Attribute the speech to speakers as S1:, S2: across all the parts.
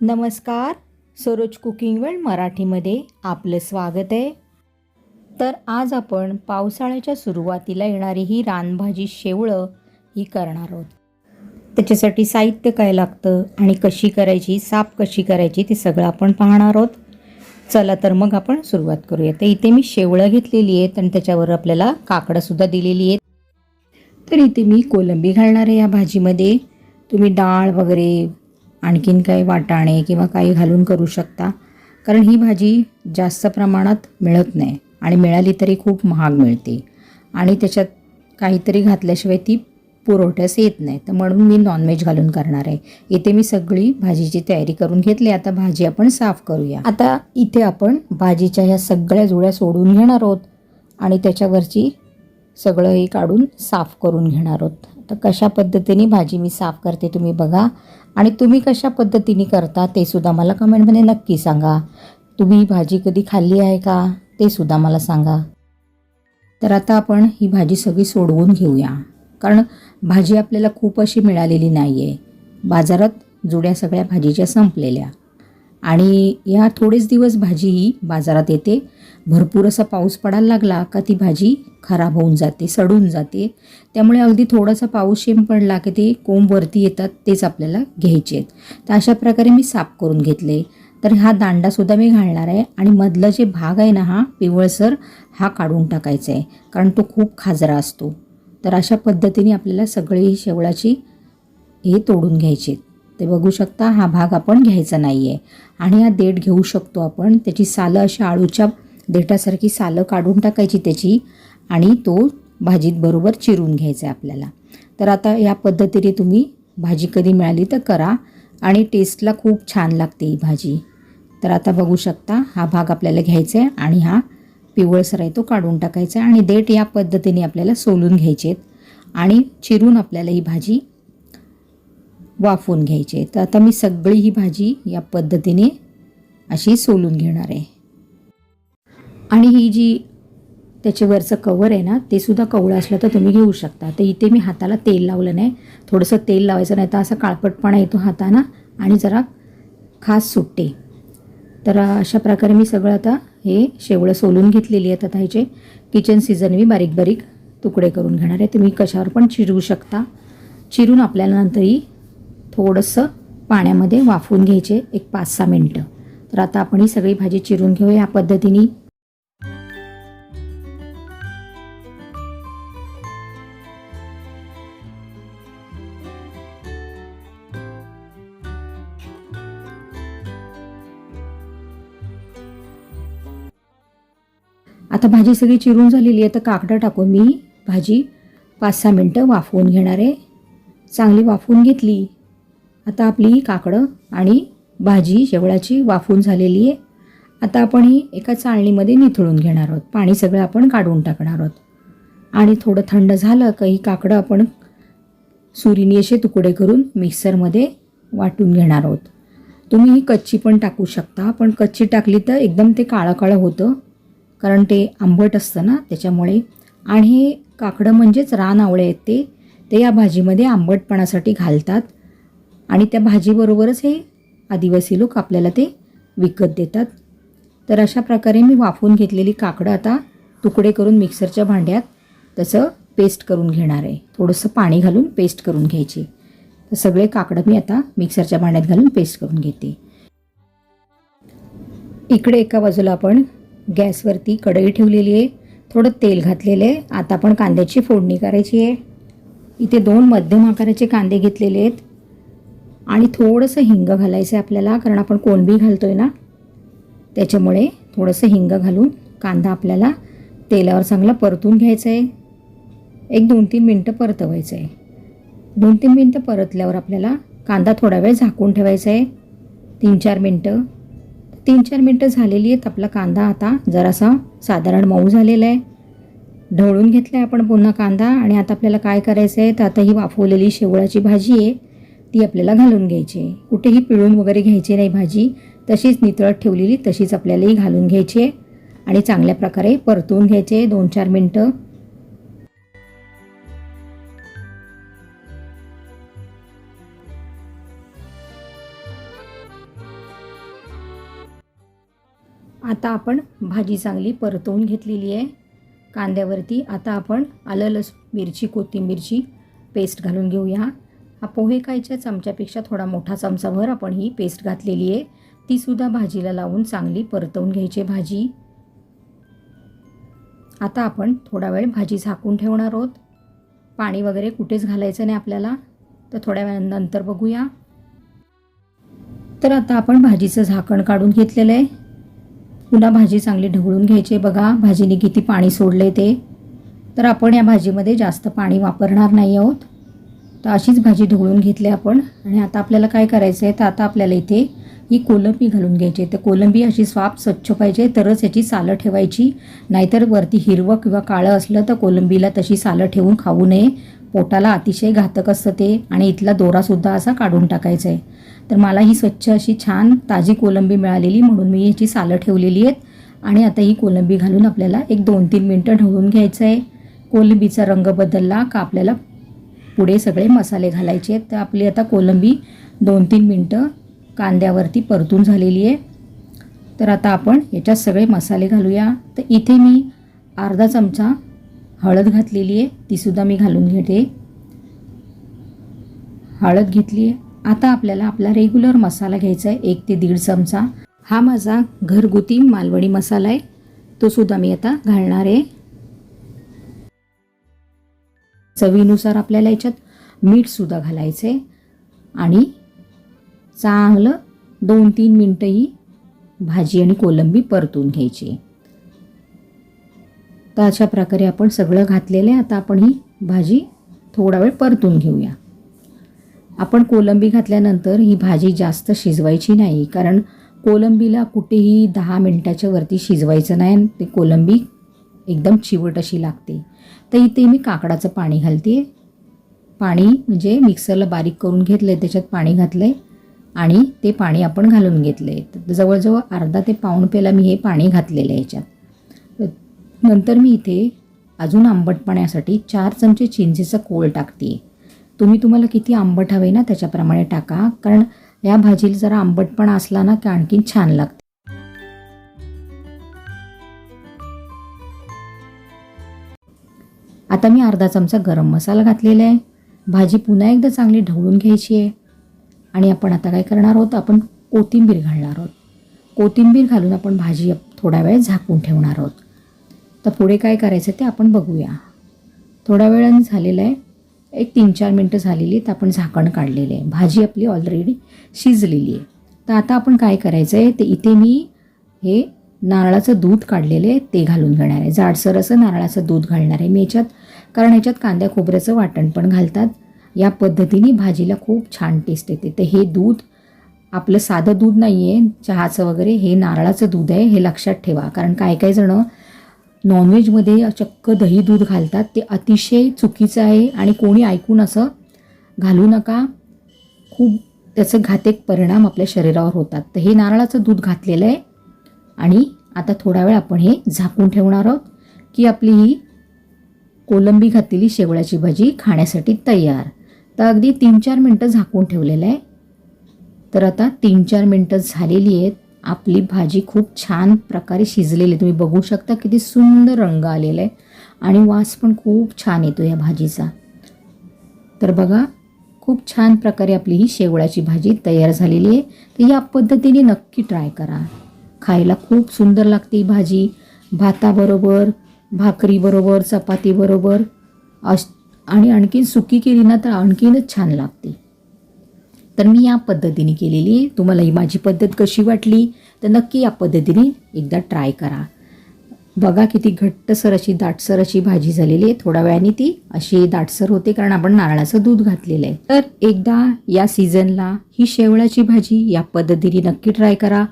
S1: नमस्कार सरोज कुकिंग वेळ मराठीमध्ये आपलं स्वागत आहे. तर आज आपण पावसाळ्याच्या सुरुवातीला येणारी ही रानभाजी शेवळं ही करणार आहोत. त्याच्यासाठी साहित्य काय लागतं आणि कशी करायची साफ कशी करायची ते सगळं आपण पाहणार आहोत. चला तर मग आपण सुरुवात करूया. तर इथे मी शेवळं घेतलेली आहेत आणि त्याच्यावर आपल्याला काकडंसुद्धा दिलेली आहेत. तर इथे मी कोलंबी घालणार आहे या भाजीमध्ये. तुम्ही डाळ वगैरे आणखीन काही वाटाणे किंवा काही घालून करू शकता. कारण ही भाजी जास्त प्रमाणात मिळत नाही आणि मिळाली तरी खूप महाग मिळते. आणि त्याच्यात काहीतरी घातल्याशिवाय ती पुरवठ्यास येत नाही. तर म्हणून मी नॉनव्हेज घालून करणार आहे. इथे मी सगळी भाजीची तयारी करून घेतली. आता भाजी आपण साफ करूया. आता इथे आपण भाजीच्या ह्या सगळ्या जुळ्या सोडून घेणार आहोत. आणि त्याच्यावरची सगळं हे काढून साफ करून घेणार आहोत. तर कशा पद्धतीने भाजी मी साफ करते तुम्ही बघा. आणि तुम्ही कशा पद्धतीने करता ते सुद्धा मला कमेंटमध्ये नक्की सांगा. तुम्ही भाजी कधी खाल्ली आहे का? ते सुद्धा मला सांगा. तर आता आपण ही भाजी सगळी सोडवून घेऊया. कारण भाजी आपल्याला खूप अशी मिळालेली नाही आहे बाजारात जुड्या सगळ्या भाजीच्या संपलेल्या. आणि या थोडेच दिवस भाजी ही बाजारात येते. भरपूर असा पाऊस पडायला लागला का ती भाजी खराब होऊन जाते सडून जाते. त्यामुळे अगदी थोडासा पाऊस शेम पडला की ते कोंब वरती येतात तेच आपल्याला घ्यायचे आहेत. तर अशा प्रकारे मी साफ करून घेतले. तर हा दांडासुद्धा मी घालणार आहे आणि मधला जे भाग आहे ना हा पिवळसर हा काढून टाकायचा आहे. कारण तो खूप खाजरा असतो. तर अशा पद्धतीने आपल्याला सगळी शेवळाची हे तोडून घ्यायचे ते बघू शकता हा भाग आपण घ्यायचा नाही आहे आणि हा देठ घेऊ शकतो आपण. त्याची सालं अशा आळूच्या देठासारखी सालं काढून टाकायची त्याची आणि तो भाजीत बरोबर चिरून घ्यायचा आहे आपल्याला. तर आता या पद्धतीने तुम्ही भाजी कधी मिळाली तर करा आणि टेस्टला खूप छान लागते ही भाजी. तर आता बघू शकता हा भाग आपल्याला घ्यायचा आहे आणि हा पिवळसर आहे तो काढून टाकायचा आहे आणि देठ या पद्धतीने आपल्याला सोलून घ्यायचे आहेत आणि चिरून आपल्याला ही भाजी वाफवून घ्यायचे. तर आता मी सगळी ही भाजी या पद्धतीने अशी सोलून घेणार आहे. आणि ही जी त्याच्यावरचं कवर आहे ना ते सुद्धा कवळं असलं तर तुम्ही घेऊ शकता. तर इथे मी हाताला तेल लावलं नाही. थोडंसं तेल लावायचं नाही तर असा काळपटपणा येतो हाताना आणि जरा खास सुटते तर अशा प्रकारे मी सगळं आता हे शेवळं सोलून घेतलेली आहेत आता ह्याचे. किचन सीझन मी बारीक बारीक तुकडे करून घेणार आहे. तुम्ही कशावर पण चिरू शकता. चिरून आपल्याला नंतरही थोडंसं पाण्यामध्ये वाफवून घ्यायचे एक पाच सहा मिनटं. तर आता आपण ही सगळी भाजी चिरून घेऊ या पद्धतीने. आता भाजी सगळी चिरून झालेली आहे तर काकडं टाकून मी भाजी पाच सहा मिनटं वाफवून घेणार आहे. चांगली वाफवून घेतली. आता आपली ही काकडं आणि भाजी शेवळाची वाफून झालेली आहे. आता आपण ही एका चाळणीमध्ये निथळून घेणार आहोत. पाणी सगळं आपण काढून टाकणार आहोत. आणि थोडं थंड झालं का ही काकडं आपण सुरीने असे तुकडे करून मिक्सरमध्ये वाटून घेणार आहोत. तुम्ही ही कच्ची पण टाकू शकता पण कच्ची टाकली तर एकदम ते काळं काळं होतं कारण ते आंबट असतं ना त्याच्यामुळे. आणि हे काकडं म्हणजेच रान आवळे आहेत ते. ते या भाजीमध्ये आंबटपणासाठी घालतात. आणि त्या भाजीबरोबरच हे आदिवासी लोक आपल्याला ते विकत देतात. तर अशा प्रकारे मी वाफवून घेतलेली काकडं आता तुकडे करून मिक्सरच्या भांड्यात त्याचं पेस्ट करून घेणार आहे. थोडंसं पाणी घालून पेस्ट करून घ्यायची. तर सगळे काकडं मी आता मिक्सरच्या भांड्यात घालून पेस्ट करून घेते. इकडे एका बाजूला आपण गॅसवरती कढई ठेवलेली आहे. थोडं तेल घातलेलं आहे. आता आपण कांद्याची फोडणी करायची आहे. इथे दोन मध्यम आकाराचे कांदे घेतलेले आहेत. आणि थोडंसं हिंग घालायचं आहे आपल्याला कारण आपण कोणबी घालतो आहे ना. त्याच्यामुळे थोडंसं हिंग घालून कांदा आपल्याला तेलावर चांगला परतून घ्यायचा आहे. एक दोन तीन मिनटं परतवायचं आहे. दोन तीन मिनटं परतल्यावर आपल्याला कांदा थोडा वेळ झाकून ठेवायचा आहे. तीन चार मिनटं. तीन चार मिनटं झालेली आहेत आपला कांदा आता जरासा साधारण मऊ झालेला आहे. ढवळून घेतला आहे आपण पुन्हा कांदा आणि आता आपल्याला काय करायचं आहे? तर आता ही वाफवलेली शेवळाची भाजी आहे. ती आपल्याला घालून घ्यायची. आहे कुठेही पिळून वगैरे घ्यायची नाही भाजी. तशीच नितळत ठेवलेली तशीच आपल्यालाही घालून घ्यायची. आहे आणि चांगल्या प्रकारे परतून घ्यायचे दोन चार मिनटं. आता आपण भाजी चांगली परतवून घेतलेली आहे. कांद्यावरती आता आपण आलं लस मिरची कोथिंबीरची पेस्ट घालून घेऊया. हा पोहे खायच्या चमच्यापेक्षा थोडा मोठा चमचाभर आपण ही पेस्ट घातलेली आहे. तीसुद्धा भाजीला लावून चांगली परतवून घ्यायची भाजी. आता आपण थोडा वेळ भाजी झाकून ठेवणार आहोत. पाणी वगैरे कुठेच घालायचं नाही आपल्याला. तर थोड्या वेळानंतर बघूया. तर आता आपण भाजीचं झाकण काढून घेतलेलं आहे. पुन्हा भाजी चांगली ढवळून घ्यायची आहे बघा. भाजीने किती पाणी सोडले ते. तर आपण या भाजीमध्ये जास्त पाणी वापरणार नाही आहोत. तर अशीच भाजी ढवळून घेतली आपण. आणि आता आपल्याला काय करायचं आहे? तर आता आपल्याला इथे ही कोलंबी घालून घ्यायची तर कोलंबी अशी स्वाप स्वच्छ पाहिजे तरच याची सालं ठेवायची. नाहीतर वरती हिरवं किंवा काळं असलं तर कोलंबीला तशी सालं ठेवून खाऊ नये. पोटाला अतिशय घातक असतं ते. आणि इथला दोरासुद्धा असा काढून टाकायचा आहे. तर मला ही स्वच्छ अशी छान ताजी कोलंबी मिळालेली म्हणून मी याची सालं ठेवलेली आहेत. आणि आता ही कोलंबी घालून आपल्याला एक दोन तीन मिनटं ढवळून घ्यायचं आहे. कोलंबीचा रंग बदलला का आपल्याला पुढे सगळे मसाले घालायचे आहेत. तर आपली आता कोलंबी दोन तीन मिनटं कांद्यावरती परतून झालेली आहे. तर आता आपण याच्यात सगळे मसाले घालूया. तर इथे मी अर्धा चमचा हळद घातलेली आहे. तीसुद्धा मी घालून घेते. हळद घेतली आहे. आता आपल्याला आपला रेग्युलर मसाला घ्यायचा आहे. एक ते दीड चमचा. हा माझा घरगुती मालवणी मसाला आहे. तो सुद्धा मी आता घालणार आहे. चवीनुसार आपल्याला याच्यात मीठसुद्धा घालायचं आहे आणि चांगलं दोन तीन मिनटं ही भाजी आणि कोलंबी परतून घ्यायची. तर अशा प्रकारे आपण सगळं घातलेलं आहे. आता आपण ही भाजी थोडा वेळ परतून घेऊया. आपण कोलंबी घातल्यानंतर ही भाजी जास्त शिजवायची नाही. कारण कोलंबीला कुठेही दहा मिनटाच्या वरती शिजवायचं नाही ते कोलंबी एकदम चिवट अशी लागते. तर इथे मी काकडाचं पाणी घालते पाणी म्हणजे मिक्सरला बारीक करून घेतलं आहे त्याच्यात पाणी घातलं आहे आणि ते पाणी आपण घालून घेतलं आहे तर जवळजवळ अर्धा ते पाऊण पेला मी हे पाणी घातलेलं आहे याच्यात. नंतर मी इथे अजून आंबटपण्यासाठी चार चमचे चिंचेचं कोळ टाकते तुम्ही तुम्हाला किती आंबट हवे ना त्याच्याप्रमाणे टाका. कारण या भाजीला जरा आंबटपणा असला ना की आणखीन छान लागतं. आता मी अर्धा चमचा गरम मसाला घातलेला आहे. भाजी पुन्हा एकदा चांगली ढवळून घ्यायची आहे. आणि आपण आता काय करणार आहोत? आपण कोथिंबीर घालणार आहोत. कोथिंबीर घालून आपण भाजी थोडा वेळ झाकून ठेवणार आहोत. तर पुढे काय करायचं ते आपण बघूया. थोड्या वेळाने झालेलं आहे. एक तीन चार मिनटं झालेली तर आपण झाकण काढलेलं आहे. भाजी आपली ऑलरेडी शिजलेली आहे. तर आता आपण काय करायचं आहे ते इथे मी हे नारळाचं दूध काढलेलं आहे. ते घालून घेणार आहे. जाडसर असं नारळाचं दूध घालणार आहे मी याच्यात. कारण याच्यात कांद्या खोबऱ्याचं वाटण पण घालतात. या पद्धतीने भाजीला खूप छान टेस्ट येते. तर हे दूध आपलं साधं दूध नाही आहे चहाचं वगैरे हे नारळाचं दूध आहे हे लक्षात ठेवा. कारण काय काय जणं नॉनव्हेजमध्ये चक्क दही दूध घालतात. ते अतिशय चुकीचं आहे आणि कोणी ऐकून असं घालू नका. खूप त्याचं घातक परिणाम आपल्या शरीरावर होतात. तर हे नारळाचं दूध घातलेलं आहे. आणि आता थोडा वेळ आपण हे झाकून ठेवणार आहोत की आपली ही कोलंबी घातलेली शेवळ्याची भाजी खाण्यासाठी तयार. तर अगदी तीन चार मिनटं झाकून ठेवलेलं आहे. तर आता तीन चार मिनटं झालेली आहेत. आपली भाजी खूप छान प्रकारे शिजलेली आहे. तुम्ही बघू शकता किती सुंदर रंग आलेला आहे. आणि वास पण खूप छान येतो या भाजीचा. तर बघा खूप छान प्रकारे आपली ही शेवळ्याची भाजी तयार झालेली आहे. तर या पद्धतीने नक्की ट्राय करा. खायला खूप सुंदर लागते ही भाजी. भाताबरोबर भाकरीबरोबर चपातीबरोबर अश आणि आणखीन सुकी केली ना तर आणखीनच छान लागते. तर मी या पद्धतीने केलेली आहे. तुम्हाला ही माझी पद्धत कशी वाटली तर नक्की या पद्धतीने एकदा ट्राय करा. बघा किती घट्टसर अशी दाटसर अशी भाजी झालेली आहे. थोड्या वेळाने ती अशी दाटसर होते कारण आपण नारळाचं दूध घातलेलं आहे. तर एकदा या सीझनला ही शेवळाची भाजी या पद्धतीने नक्की ट्राय करा.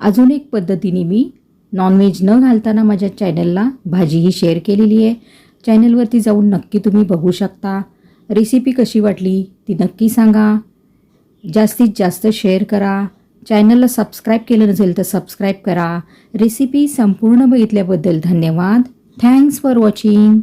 S1: अजून एक पद्धतीने मी नॉनव्हेज न घालताना माझ्या चॅनलला भाजी ही शेअर केलेली आहे. चॅनलवरती जाऊन नक्की तुम्ही बघू शकता. रेसिपी कशी वाटली ती नक्की सांगा. जास्तीत जास्त शेअर करा. चॅनलला सबस्क्राईब केलं नसेल तर सबस्क्राईब करा. रेसिपी संपूर्ण बघितल्याबद्दल धन्यवाद. Thanks for watching